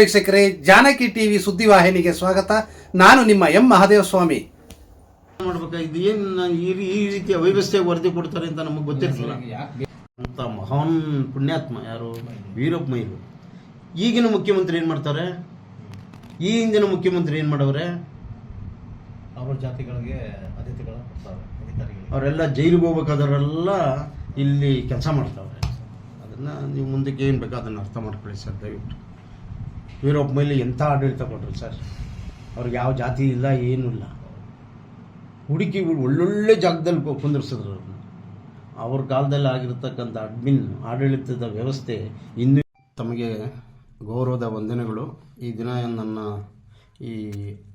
ವೀಕ್ಷಕರೇ ಜಾನಕಿ ಟಿವಿ ಸುದ್ದಿವಾಹಿನಿಗೆ ಸ್ವಾಗತ. ನಾನು ನಿಮ್ಮ ಎಂ ಮಹಾದೇವ ಸ್ವಾಮಿ ಮಾಡ್ಬೇಕಾಗಿದ್ದು ಇದು ಏನ್ ಈ ರೀತಿಯ ವ್ಯವಸ್ಥೆ ವರದಿ ಕೊಡ್ತಾರೆ ಅಂತ ನಮಗೆ ಗೊತ್ತಿರಲಿಲ್ಲ ಅಂತ ಮಹಾನ್ ಪುಣ್ಯಾತ್ಮ ಯಾರು? ವೀರಪ್ಪ ಮೈಲು ಈಗಿನ ಮುಖ್ಯಮಂತ್ರಿ ಏನು ಮಾಡ್ತಾರೆ? ಈ ಹಿಂದಿನ ಮುಖ್ಯಮಂತ್ರಿ ಏನು ಮಾಡವ್ರೆ? ಅವ್ರ ಜಾತಿಗಳಿಗೆ ಅವರೆಲ್ಲ ಜೈಲಿಗೆ ಹೋಗ್ಬೇಕಾದವರೆಲ್ಲ ಇಲ್ಲಿ ಕೆಲಸ ಮಾಡ್ತಾವ್ರೆ. ಅದನ್ನು ನೀವು ಮುಂದಕ್ಕೆ ಏನು ಬೇಕೋ ಅದನ್ನು ಅರ್ಥ ಮಾಡ್ಕೊಳ್ಳಿ ಸರ್ ದಯವಿಟ್ಟು. ವೀರಪ್ಪ ಮೇಲೆ ಎಂಥ ಆಡಳಿತ ಕೊಟ್ಟರು ಸರ್? ಅವ್ರಿಗೆ ಯಾವ ಜಾತಿ ಇಲ್ಲ, ಏನೂ ಇಲ್ಲ. ಹುಡುಕಿ ಒಳ್ಳೊಳ್ಳೆ ಜಾಗದಲ್ಲಿ ಕುಂದಿರ್ಸಿದ್ರು ಅವ್ರನ್ನ ಅವ್ರ ಕಾಲದಲ್ಲಿ ಆಗಿರತಕ್ಕಂಥ ಅಡ್ಮಿನ್ ಆಡಳಿತದ ವ್ಯವಸ್ಥೆ ಇನ್ನೂ ತಮಗೆ ಗೌರವದ ವಂದನೆಗಳು. ಈ ದಿನ ನನ್ನ ಈ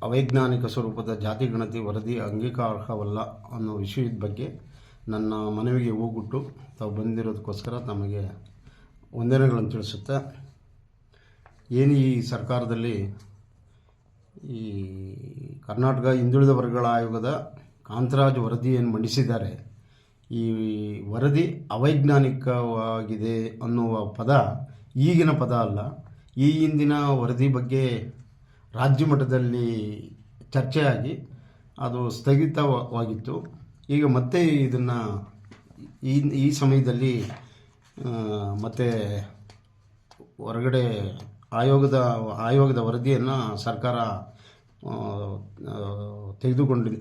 ಅವೈಜ್ಞಾನಿಕ ಸ್ವರೂಪದ ಜಾತಿ ಗಣತಿ ವರದಿ ಅಂಗೀಕಾರಾರ್ಹವಲ್ಲ ಅನ್ನೋ ವಿಷಯದ ಬಗ್ಗೆ ನನ್ನ ಮನವಿಗೆ ಹೋಗ್ಬಿಟ್ಟು ತಾವು ಬಂದಿರೋದಕ್ಕೋಸ್ಕರ ತಮಗೆ ವಂದನೆಗಳನ್ನು ತಿಳಿಸುತ್ತಾ ಏನು ಈ ಸರ್ಕಾರದಲ್ಲಿ ಈ ಕರ್ನಾಟಕ ಹಿಂದುಳಿದ ವರ್ಗಗಳ ಆಯೋಗದ ಕಾಂತರಾಜ್ ವರದಿಯನ್ನು ಮಂಡಿಸಿದ್ದಾರೆ, ಈ ವರದಿ ಅವೈಜ್ಞಾನಿಕವಾಗಿದೆ ಅನ್ನುವ ಪದ ಈಗಿನ ಪದ ಅಲ್ಲ. ಈ ಹಿಂದಿನ ವರದಿ ಬಗ್ಗೆ ರಾಜ್ಯ ಮಟ್ಟದಲ್ಲಿ ಚರ್ಚೆಯಾಗಿ ಅದು ಸ್ಥಗಿತವಾಗಿತ್ತು. ಈಗ ಮತ್ತೆ ಇದನ್ನು ಈ ಈ ಸಮಯದಲ್ಲಿ ಮತ್ತೆ ಹೊರಗಡೆ ಆಯೋಗದ ಆಯೋಗದ ವರದಿಯನ್ನು ಸರ್ಕಾರ ತೆಗೆದುಕೊಂಡಿ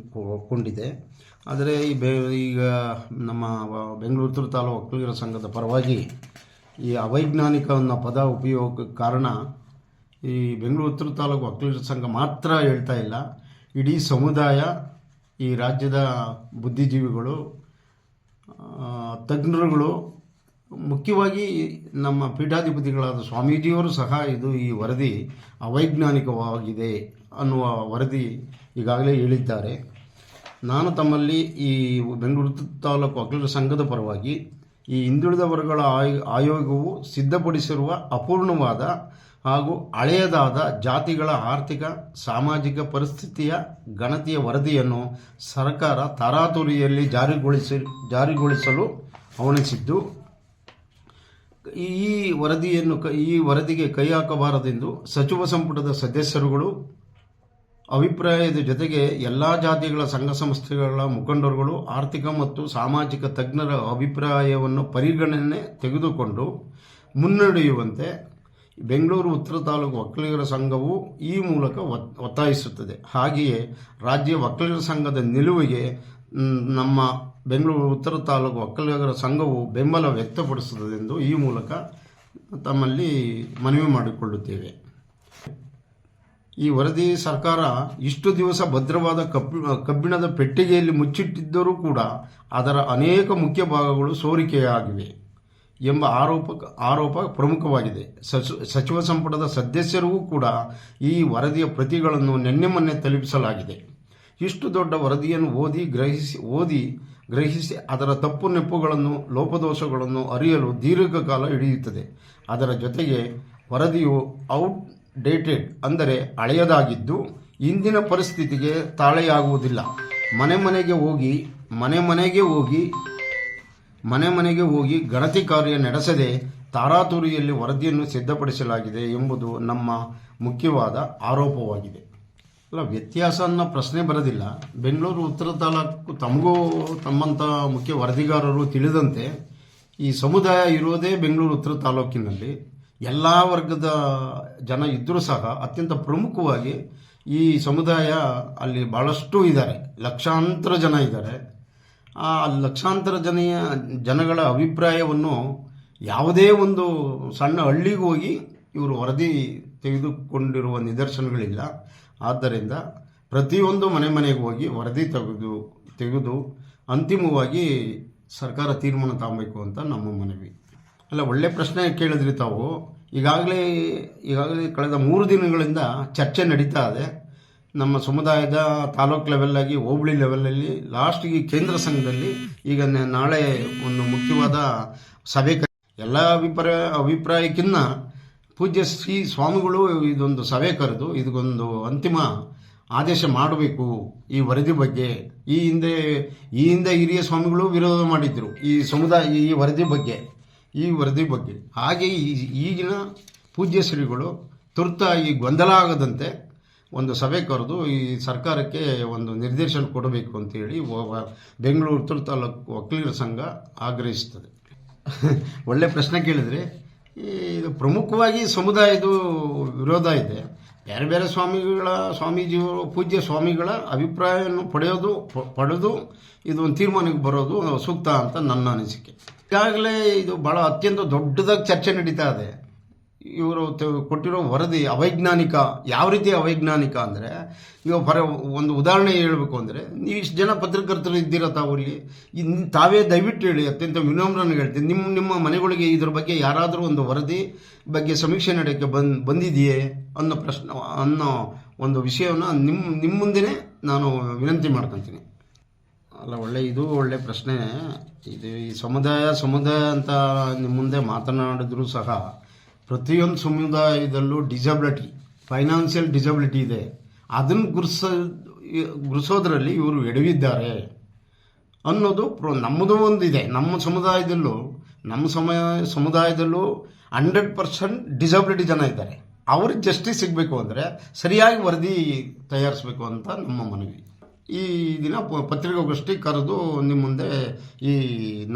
ಕೊಂಡಿದೆ. ಆದರೆ ಈ ಬೆ, ಈಗ ನಮ್ಮ ಬೆಂಗಳೂರು ತಾಲೂಕು ಒಕ್ಕಲಿಗರ ಸಂಘದ ಪರವಾಗಿ ಈ ಅವೈಜ್ಞಾನಿಕ ಅನ್ನೋ ಪದ ಉಪಯೋಗಕ್ಕೆ ಕಾರಣ ಈ ಬೆಂಗಳೂರು ಉತ್ತರ ತಾಲೂಕು ಒಕ್ಕಲಿಗರ ಸಂಘ ಮಾತ್ರ ಹೇಳ್ತಾ ಇಲ್ಲ. ಇಡೀ ಸಮುದಾಯ, ಈ ರಾಜ್ಯದ ಬುದ್ಧಿಜೀವಿಗಳು ತಜ್ಞರುಗಳು ಮುಖ್ಯವಾಗಿ ನಮ್ಮ ಪೀಠಾಧಿಪತಿಗಳಾದ ಸ್ವಾಮೀಜಿಯವರು ಸಹ ಇದು ಈ ವರದಿ ಅವೈಜ್ಞಾನಿಕವಾಗಿದೆ ಅನ್ನುವ ವರದಿ ಈಗಾಗಲೇ ಹೇಳಿದ್ದಾರೆ. ನಾನು ತಮ್ಮಲ್ಲಿ ಈ ಬೆಂಗಳೂರು ತಾಲೂಕು ವಕೀಲರ ಸಂಘದ ಪರವಾಗಿ ಈ ಹಿಂದುಳಿದ ವರ್ಗಗಳ ಆಯ್- ಆಯೋಗವು ಸಿದ್ಧಪಡಿಸಿರುವ ಅಪೂರ್ಣವಾದ ಹಾಗೂ ಹಳೆಯದಾದ ಜಾತಿಗಳ ಆರ್ಥಿಕ, ಸಾಮಾಜಿಕ ಪರಿಸ್ಥಿತಿಯ ಗಣತಿಯ ವರದಿಯನ್ನು ಸರ್ಕಾರ ತರಾತುರಿಯಲ್ಲಿ ಜಾರಿಗೊಳಿಸಿ, ಜಾರಿಗೊಳಿಸಲು ಹವಣಿಸಿದ್ದು ಈ ವರದಿಯನ್ನು ಈ ವರದಿಗೆ ಕೈ ಹಾಕಬಾರದೆಂದು ಸಚಿವ ಸಂಪುಟದ ಸದಸ್ಯರುಗಳು ಅಭಿಪ್ರಾಯದ ಜೊತೆಗೆ ಎಲ್ಲ ಜಾತಿಗಳ ಸಂಘ ಸಂಸ್ಥೆಗಳ ಮುಖಂಡರುಗಳು, ಆರ್ಥಿಕ ಮತ್ತು ಸಾಮಾಜಿಕ ತಜ್ಞರ ಅಭಿಪ್ರಾಯವನ್ನು ಪರಿಗಣನೆ ತೆಗೆದುಕೊಂಡು ಮುನ್ನಡೆಯುವಂತೆ ಬೆಂಗಳೂರು ಉತ್ತರ ತಾಲೂಕು ಒಕ್ಕಲಿಗರ ಸಂಘವು ಈ ಮೂಲಕ ಒತ್- ಒತ್ತಾಯಿಸುತ್ತದೆ. ಹಾಗೆಯೇ ರಾಜ್ಯ ಒಕ್ಕಲಿಗರ ಸಂಘದ ನಿಲುವಿಗೆ ನಮ್ಮ ಬೆಂಗಳೂರು ಉತ್ತರ ತಾಲೂಕು ಒಕ್ಕಲಿಗರ ಸಂಘವು ಬೆಂಬಲ ವ್ಯಕ್ತಪಡಿಸುತ್ತದೆಂದು ಈ ಮೂಲಕ ತಮ್ಮಲ್ಲಿ ಮನವಿ ಮಾಡಿಕೊಳ್ಳುತ್ತೇವೆ. ಈ ವರದಿ ಸರ್ಕಾರ ಇಷ್ಟು ದಿವಸ ಭದ್ರವಾದ ಕಬ್ಬಿ, ಕಬ್ಬಿಣದ ಪೆಟ್ಟಿಗೆಯಲ್ಲಿ ಮುಚ್ಚಿಟ್ಟಿದ್ದರೂ ಕೂಡ ಅದರ ಅನೇಕ ಮುಖ್ಯ ಭಾಗಗಳು ಸೋರಿಕೆಯಾಗಿವೆ ಎಂಬ ಆರೋಪ ಆರೋಪ ಪ್ರಮುಖವಾಗಿದೆ. ಸಚಿ- ಸಚಿವ ಸಂಪುಟದ ಸದಸ್ಯರಿಗೂ ಕೂಡ ಈ ವರದಿಯ ಪ್ರತಿಗಳನ್ನು ನಿನ್ನೆ ಮೊನ್ನೆ ತಲುಪಿಸಲಾಗಿದೆ. ಇಷ್ಟು ದೊಡ್ಡ ವರದಿಯನ್ನು ಓದಿ ಗ್ರಹಿಸಿ, ಓದಿ ಗ್ರಹಿಸಿ ಅದರ ತಪ್ಪು ನೆಪ್ಪುಗಳನ್ನು, ಲೋಪದೋಷಗಳನ್ನು ಅರಿಯಲು ದೀರ್ಘಕಾಲ ಹಿಡಿಯುತ್ತದೆ. ಅದರ ಜೊತೆಗೆ ವರದಿಯು ಔಟ್ ಡೇಟೆಡ್ ಅಂದರೆ ಹಳೆಯದಾಗಿದ್ದು ಇಂದಿನ ಪರಿಸ್ಥಿತಿಗೆ ತಾಳೆಯಾಗುವುದಿಲ್ಲ. ಮನೆ ಮನೆಗೆ ಹೋಗಿ, ಮನೆ ಮನೆಗೆ ಹೋಗಿ, ಮನೆ ಮನೆಗೆ ಹೋಗಿ ಗಣತಿ ಕಾರ್ಯ ನಡೆಸದೆ ತಾರಾತುರಿಯಲ್ಲಿ ವರದಿಯನ್ನು ಸಿದ್ಧಪಡಿಸಲಾಗಿದೆ ಎಂಬುದು ನಮ್ಮ ಮುಖ್ಯವಾದ ಆರೋಪವಾಗಿದೆ. ಅಲ್ಲ, ವ್ಯತ್ಯಾಸ ಅನ್ನೋ ಪ್ರಶ್ನೆ ಬರೋದಿಲ್ಲ. ಬೆಂಗಳೂರು ಉತ್ತರ ತಾಲೂಕು ತಮಗೂ ತಮ್ಮಂಥ ಮುಖ್ಯ ವರದಿಗಾರರು ತಿಳಿದಂತೆ ಈ ಸಮುದಾಯ ಇರೋದೇ ಬೆಂಗಳೂರು ಉತ್ತರ ತಾಲೂಕಿನಲ್ಲಿ. ಎಲ್ಲ ವರ್ಗದ ಜನ ಇದ್ದರೂ ಸಹ ಅತ್ಯಂತ ಪ್ರಮುಖವಾಗಿ ಈ ಸಮುದಾಯ ಅಲ್ಲಿ ಭಾಳಷ್ಟು ಇದ್ದಾರೆ. ಲಕ್ಷಾಂತರ ಜನ ಇದ್ದಾರೆ. ಆ ಲಕ್ಷಾಂತರ ಜನೆಯ ಜನಗಳ ಅಭಿಪ್ರಾಯವನ್ನು ಯಾವುದೇ ಒಂದು ಸಣ್ಣ ಹಳ್ಳಿಗೆ ಹೋಗಿ ಇವರು ವರದಿ ತೆಗೆದುಕೊಂಡಿರುವ ನಿದರ್ಶನಗಳಿಲ್ಲ. ಆದ್ದರಿಂದ ಪ್ರತಿಯೊಂದು ಮನೆ ಮನೆಗೆ ಹೋಗಿ ವರದಿ ತೆಗೆದು ತೆಗೆದು ಅಂತಿಮವಾಗಿ ಸರ್ಕಾರ ತೀರ್ಮಾನ ತಗೊಬೇಕು ಅಂತ ನಮ್ಮ ಮನವಿ. ಅಲ್ಲ, ಒಳ್ಳೆ ಪ್ರಶ್ನೆ ಕೇಳಿದ್ರಿ ತಾವು. ಈಗಾಗಲೇ ಈಗಾಗಲೇ ಕಳೆದ ಮೂರು ದಿನಗಳಿಂದ ಚರ್ಚೆ ನಡೀತಾ ಇದೆ. ನಮ್ಮ ಸಮುದಾಯದ ತಾಲೂಕ್ ಲೆವೆಲ್ಲಾಗಿ ಹೋಬಳಿ ಲೆವೆಲಲ್ಲಿ ಲಾಸ್ಟ್ಗೆ ಕೇಂದ್ರ ಸಂಘದಲ್ಲಿ ಈಗ ನಾಳೆ ಒಂದು ಮುಖ್ಯವಾದ ಸಭೆ ಎಲ್ಲ ಅಭಿಪ್ರಾಯ ಅಭಿಪ್ರಾಯಕ್ಕಿಂತ ಪೂಜ್ಯ ಶ್ರೀ ಸ್ವಾಮಿಗಳು ಇದೊಂದು ಸಭೆ ಕರೆದು ಇದಕ್ಕೊಂದು ಅಂತಿಮ ಆದೇಶ ಮಾಡಬೇಕು ಈ ವರದಿ ಬಗ್ಗೆ. ಈ ಹಿಂದೆ ಈ ಹಿಂದೆ ಹಿರಿಯ ಸ್ವಾಮಿಗಳು ವಿರೋಧ ಮಾಡಿದ್ರು ಈ ಸಮುದಾಯ, ಈ ವರದಿ ಬಗ್ಗೆ, ಈ ವರದಿ ಬಗ್ಗೆ. ಹಾಗೆ ಈಗಿನ ಪೂಜ್ಯ ಶ್ರೀಗಳು ತುರ್ತಾಗಿ ಗೊಂದಲ ಆಗದಂತೆ ಒಂದು ಸಭೆ ಕರೆದು ಈ ಸರ್ಕಾರಕ್ಕೆ ಒಂದು ನಿರ್ದೇಶನ ಕೊಡಬೇಕು ಅಂತೇಳಿ ಬೆಂಗಳೂರು ತುರ್ತಾಲೂಕು ವಕೀಲರ ಸಂಘ ಆಗ್ರಹಿಸ್ತದೆ ಒಳ್ಳೆ ಪ್ರಶ್ನೆ ಕೇಳಿದರೆ ಇದು ಪ್ರಮುಖವಾಗಿ ಸಮುದಾಯದ ವಿರೋಧ ಇದೆ. ಬೇರೆ ಬೇರೆ ಸ್ವಾಮಿಗಳ, ಸ್ವಾಮೀಜಿಗಳು, ಪೂಜ್ಯ ಸ್ವಾಮಿಗಳ ಅಭಿಪ್ರಾಯವನ್ನು ಪಡೆಯೋದು ಪಡೆದು ಇದು ಒಂದು ತೀರ್ಮಾನಕ್ಕೆ ಬರೋದು ಸೂಕ್ತ ಅಂತ ನನ್ನ ಅನಿಸಿಕೆ. ಈಗಾಗಲೇ ಇದು ಭಾಳ ಅತ್ಯಂತ ದೊಡ್ಡದಾಗಿ ಚರ್ಚೆ ನಡೀತಾ ಇದೆ. ಇವರು ಕೊಟ್ಟಿರೋ ವರದಿ ಅವೈಜ್ಞಾನಿಕ, ಯಾವ ರೀತಿ ಅವೈಜ್ಞಾನಿಕ ಅಂದರೆ, ಈಗ ಒಂದು ಉದಾಹರಣೆ ಹೇಳಬೇಕು ಅಂದರೆ, ನೀವು ಇಷ್ಟು ಜನ ಪತ್ರಕರ್ತರು ಇದ್ದೀರ ತಾವು ಇಲ್ಲಿ ತಾವೇ ದಯವಿಟ್ಟು ಹೇಳಿ, ಅತ್ಯಂತ ವಿನಮ್ರನ ಹೇಳ್ತೀನಿ. ನಿಮ್ಮ ನಿಮ್ಮ ಮನೆಗಳಿಗೆ ಇದ್ರ ಬಗ್ಗೆ ಯಾರಾದರೂ ಒಂದು ವರದಿ ಬಗ್ಗೆ ಸಮೀಕ್ಷೆ ನಡೆಯೋಕ್ಕೆ ಬಂದ್, ಬಂದಿದೆಯೇ ಅನ್ನೋ ಪ್ರಶ್ನೆ, ಅನ್ನೋ ಒಂದು ವಿಷಯವನ್ನು ನಿಮ್ಮ ನಿಮ್ಮ ಮುಂದೆನೇ ನಾನು ವಿನಂತಿ ಮಾಡ್ಕೊತೀನಿ. ಅಲ್ಲ, ಒಳ್ಳೆ, ಇದು ಒಳ್ಳೆ ಪ್ರಶ್ನೆ ಇದು ಈ ಸಮುದಾಯ ಸಮುದಾಯ ಅಂತ ನಿಮ್ಮ ಮುಂದೆ ಮಾತನಾಡಿದ್ರು ಸಹ ಪ್ರತಿಯೊಂದು ಸಮುದಾಯದಲ್ಲೂ ಡಿಸಬಿಲಿಟಿ ಫೈನಾನ್ಷಿಯಲ್ ಡಿಸಬಿಲಿಟಿ ಇದೆ. ಅದನ್ನು ಗುರ್ಸ, ಗುರ್ಸೋದ್ರಲ್ಲಿ ಇವರು ಎಡವಿದ್ದಾರೆ ಅನ್ನೋದು ಪ್ರೊ, ನಮ್ಮದು ಒಂದು ಇದೆ ನಮ್ಮ ಸಮುದಾಯದಲ್ಲೂ, ನಮ್ಮ ಸಮಯ, ಸಮುದಾಯದಲ್ಲೂ ಹಂಡ್ರೆಡ್ ಪರ್ಸೆಂಟ್ ಡಿಸಬಿಲಿಟಿ ಜನ ಇದ್ದಾರೆ. ಅವ್ರಿಗೆ ಜಸ್ಟಿಸ್ ಸಿಗಬೇಕು ಅಂದರೆ ಸರಿಯಾಗಿ ವರದಿ ತಯಾರಿಸಬೇಕು ಅಂತ ನಮ್ಮ ಮನವಿ. ಈ ದಿನ ಪತ್ರಿಕಾಗೋಷ್ಠಿ ಕರೆದು ನಿಮ್ಮ ಮುಂದೆ ಈ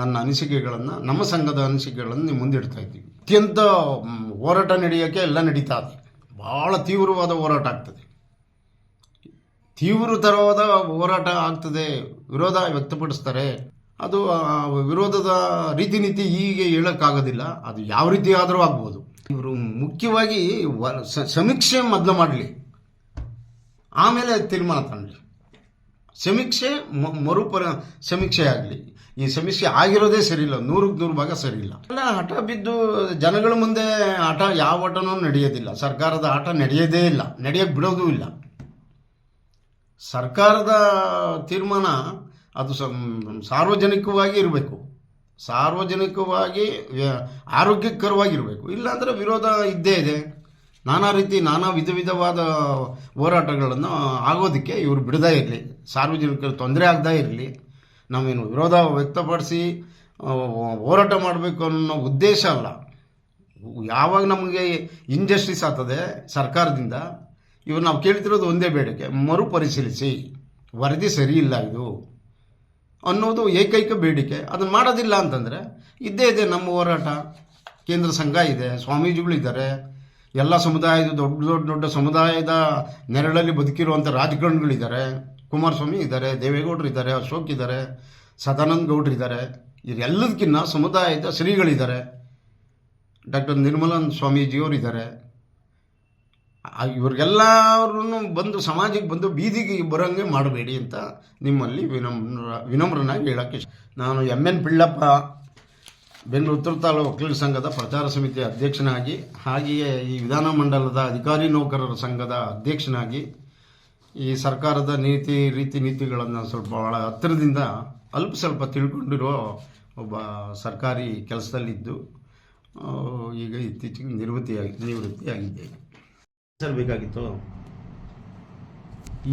ನನ್ನ ಅನಿಸಿಕೆಗಳನ್ನು, ನಮ್ಮ ಸಂಘದ ಅನಿಸಿಕೆಗಳನ್ನು ನಿಮ್ಮ ಮುಂದೆ ಇಡ್ತಾ ಇದ್ದೀವಿ. ಅತ್ಯಂತ ಹೋರಾಟ ನಡೆಯೋಕ್ಕೆ ಎಲ್ಲ ನಡೀತಾ ಇದೆ. ಭಾಳ ತೀವ್ರವಾದ ಹೋರಾಟ ಆಗ್ತದೆ. ತೀವ್ರತರವಾದ ಹೋರಾಟ ಆಗ್ತದೆ. ವಿರೋಧ ವ್ಯಕ್ತಪಡಿಸ್ತಾರೆ. ಅದು ವಿರೋಧದ ರೀತಿ ನೀತಿ ಹೀಗೆ ಹೇಳೋಕ್ಕಾಗೋದಿಲ್ಲ. ಅದು ಯಾವ ರೀತಿ ಆದರೂ ಆಗ್ಬೋದು. ಇವರು ಮುಖ್ಯವಾಗಿ ಸಮೀಕ್ಷೆ ಮೊದಲು ಮಾಡಲಿ. ಆಮೇಲೆ ತೀರ್ಮಾನ ತಗೊಳ್ಳಿ ಸಮೀಕ್ಷೆ ಮರುಪರ, ಸಮೀಕ್ಷೆ ಆಗಲಿ. ಈ ಸಮಸ್ಯೆ ಆಗಿರೋದೇ ಸರಿಯಿಲ್ಲ. ನೂರಕ್ಕೆ ನೂರು ಭಾಗ ಸರಿಯಿಲ್ಲ. ಎಲ್ಲ ಹಠ ಬಿದ್ದು ಜನಗಳ ಮುಂದೆ ಆಟ ಯಾವ ಆಟನೂ ನಡೆಯೋದಿಲ್ಲ. ಸರ್ಕಾರದ ಆಟ ನಡೆಯೋದೇ ಇಲ್ಲ. ನಡೆಯೋಕ್ಕೆ ಬಿಡೋದೂ ಇಲ್ಲ. ಸರ್ಕಾರದ ತೀರ್ಮಾನ ಅದು ಸಾರ್ವಜನಿಕವಾಗಿ ಇರಬೇಕು. ಸಾರ್ವಜನಿಕವಾಗಿ ಆರೋಗ್ಯಕರವಾಗಿರಬೇಕು. ಇಲ್ಲಾಂದರೆ ವಿರೋಧ ಇದ್ದೇ ಇದೆ. ನಾನಾ ರೀತಿ ನಾನಾ ವಿಧ ವಿಧವಾದ ಹೋರಾಟಗಳನ್ನು ಆಗೋದಕ್ಕೆ ಇವರು ಬಿಡದೇ ಇರಲಿ. ಸಾರ್ವಜನಿಕರು ತೊಂದರೆ ಆಗದೇ ಇರಲಿ. ನಾವೇನು ವಿರೋಧ ವ್ಯಕ್ತಪಡಿಸಿ ಹೋರಾಟ ಮಾಡಬೇಕು ಅನ್ನೋ ಉದ್ದೇಶ ಅಲ್ಲ. ಯಾವಾಗ ನಮಗೆ ಇಂಜಸ್ಟಿಸ್ ಆಗ್ತದೆ ಸರ್ಕಾರದಿಂದ, ಇವರು ನಾವು ಕೇಳ್ತಿರೋದು ಒಂದೇ ಬೇಡಿಕೆ, ಮರುಪರಿಶೀಲಿಸಿ, ವರದಿ ಸರಿ ಇಲ್ಲ ಇದು ಅನ್ನೋದು ಏಕೈಕ ಬೇಡಿಕೆ. ಅದನ್ನು ಮಾಡೋದಿಲ್ಲ ಅಂತಂದರೆ, ಇದ್ದೇ ಇದೆ ನಮ್ಮ ಹೋರಾಟ. ಕೇಂದ್ರ ಸಂಘ ಇದೆ ಸ್ವಾಮೀಜಿಗಳಿದ್ದಾರೆ ಎಲ್ಲ ಸಮುದಾಯದ ದೊಡ್ಡ ದೊಡ್ಡ ದೊಡ್ಡ ಸಮುದಾಯದ ನೆರಳಲ್ಲಿ ಬದುಕಿರುವಂಥ ರಾಜಕಾರಣಿಗಳಿದ್ದಾರೆ ಕುಮಾರಸ್ವಾಮಿ ಇದ್ದಾರೆ, ದೇವೇಗೌಡರು ಇದ್ದಾರೆ, ಅಶೋಕ್ ಇದ್ದಾರೆ, ಸದಾನಂದ ಗೌಡ್ರು ಇದ್ದಾರೆ. ಇವರೆಲ್ಲದಕ್ಕಿಂತ ಸಮುದಾಯದ ಶ್ರೀಗಳಿದ್ದಾರೆ. ಡಾಕ್ಟರ್ ನಿರ್ಮಲಾನ್ ಸ್ವಾಮೀಜಿಯವರು ಇದ್ದಾರೆ. ಇವ್ರಿಗೆಲ್ಲರೂ ಬಂದು ಸಮಾಜಕ್ಕೆ ಬಂದು ಬೀದಿಗೆ ಬರೋಂಗೆ ಮಾಡಬೇಡಿ ಅಂತ ನಿಮ್ಮಲ್ಲಿ ವಿನಮ್ರ, ವಿನಮ್ರನಾಗಿ ಹೇಳೋಕ್ಕೆ. ನಾನು ಎಂ ಎನ್ ಪಿಳ್ಳಪ್ಪ, ಬೆಂಗಳೂರು ಉತ್ತರ ತಾಲೂಕು ವಕೀಲರ ಸಂಘದ ಪ್ರಚಾರ ಸಮಿತಿ ಅಧ್ಯಕ್ಷನಾಗಿ, ಹಾಗೆಯೇ ಈ ವಿಧಾನಮಂಡಲದ ಅಧಿಕಾರಿ ನೌಕರರ ಸಂಘದ ಅಧ್ಯಕ್ಷನಾಗಿ ಈ ಸರ್ಕಾರದ ನೀತಿ ರೀತಿ ನೀತಿಗಳನ್ನು ಸ್ವಲ್ಪ ಭಾಳ ಹತ್ತಿರದಿಂದ ಅಲ್ಪ ಸ್ವಲ್ಪ ತಿಳ್ಕೊಂಡಿರೋ ಒಬ್ಬ ಸರ್ಕಾರಿ ಕೆಲಸದಲ್ಲಿದ್ದು ಈಗ ಇತ್ತೀಚೆಗೆ ನಿವೃತ್ತಿಯಾಗಿ ನಿವೃತ್ತಿಯಾಗಿದ್ದೇನೆ ಸರ್ ಬೇಕಾಗಿತ್ತು?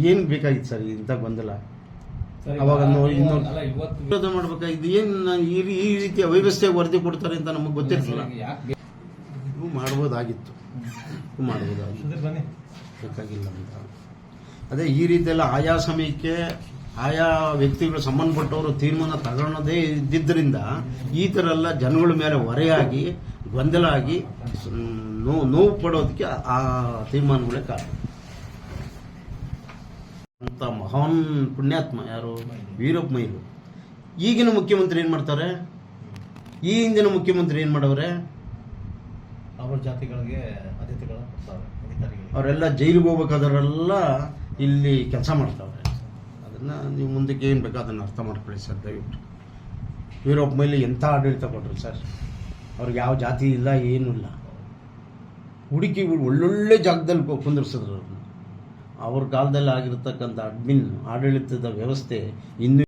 ಏನು ಬೇಕಾಗಿತ್ತು ಸರ್ ಇಂಥ ಗೊಂದಲ? ಅವಾಗ ವಿರೋಧ ಮಾಡ್ಬೇಕಾಗಿದ್ದು ಏನು ಈ ಈ ರೀತಿಯ ವ್ಯವಸ್ಥೆ ವರದಿ ಕೊಡ್ತಾರೆ ಅಂತ ನಮಗೆ ಗೊತ್ತಿರಲಿಲ್ಲ. ಇದು ಮಾಡ್ಬೋದಾಗಿತ್ತು. ಮಾಡ್ಬೋದಾಗಿತ್ತು. ಬೇಕಾಗಿಲ್ಲ ಅಂತ. ಅದೇ ಈ ರೀತಿಯೆಲ್ಲ ಆಯಾ ಸಮಯಕ್ಕೆ ಆಯಾ ವ್ಯಕ್ತಿಗಳು ಸಂಬಂಧಪಟ್ಟವರು ತೀರ್ಮಾನ ತಗೊಳ್ಳೋದೇ ಇದ್ದಿದ್ದರಿಂದ ಈ ಥರ ಎಲ್ಲ ಜನಗಳ ಮೇಲೆ ಹೊರೆಯಾಗಿ ಗೊಂದಲ ಆಗಿ ನೋವು ನೋವು ಪಡೋದಕ್ಕೆ ಆ- ತೀರ್ಮಾನಗಳೇ ಕಾರಣ. ಅಂತ ಮಹಾನ್ ಪುಣ್ಯಾತ್ಮ ಯಾರು? ವೀರಪ್ಪ ಮೈಲು ಈಗಿನ ಮುಖ್ಯಮಂತ್ರಿ ಏನು ಮಾಡ್ತಾರೆ? ಈ ಹಿಂದಿನ ಮುಖ್ಯಮಂತ್ರಿ ಏನು ಮಾಡವ್ರೆ? ಅವರ ಜಾತಿಗಳಿಗೆ ಅವರೆಲ್ಲ ಜೈಲಿಗೆ ಹೋಗ್ಬೇಕಾದವರೆಲ್ಲ ಇಲ್ಲಿ ಕೆಲಸ ಮಾಡ್ತಾವ್ರೆ. ಅದನ್ನು ನೀವು ಮುಂದಕ್ಕೆ ಏನು ಬೇಕೋ ಅದನ್ನು ಅರ್ಥ ಮಾಡ್ಕೊಳ್ಳಿ ಸರ್, ದಯವಿಟ್ಟು. ಯುರೋಪ್ ಮೇಲೆ ಎಂಥ ಆಡಳಿತ ಕೊಟ್ಟರು ಸರ್? ಅವ್ರಿಗೆ ಯಾವ ಜಾತಿ ಇಲ್ಲ, ಏನೂ ಇಲ್ಲ. ಹುಡುಕಿ ಒಳ್ಳೊಳ್ಳೆ ಜಾಗದಲ್ಲಿ ಕುಂದಿರ್ಸಿದ್ರು ಅವ್ರ ಕಾಲದಲ್ಲಿ ಆಗಿರತಕ್ಕಂಥ ಅಡ್ಮಿನ್ ಆಡಳಿತದ ವ್ಯವಸ್ಥೆ ಇನ್ನೂ